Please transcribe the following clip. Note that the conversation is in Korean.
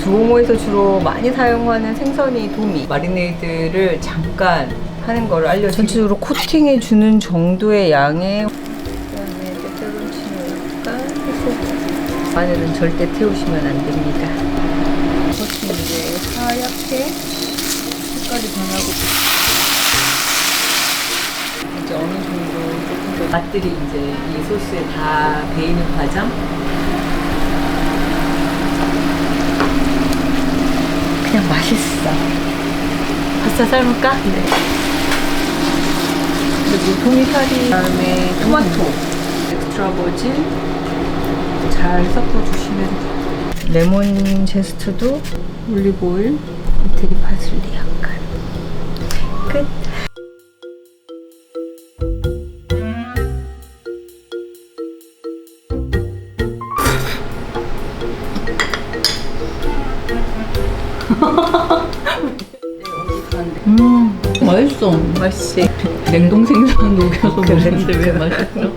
두오모에서 주로 많이 사용하는 생선이 도미 마리네이드를 잠깐 하는 걸 알려 전체적으로 코팅해 주는 정도의 양의 그다음에 페페론치노 마늘은 절대 태우시면 안 됩니다. 맛들이 이제 이 소스에 다 배이는 과정 그냥 맛있어. 파스타 삶을까? 네. 그리고 도미파리 그다음에 토마토, 엑스트라 버진 잘 섞어주시면. 레몬 제스트도 올리브 오일, 이태리 파슬리 약간 끝. 음 맛있어 맛있지? 냉동 생선 녹여서 그래, 먹는데 왜. 맛있어?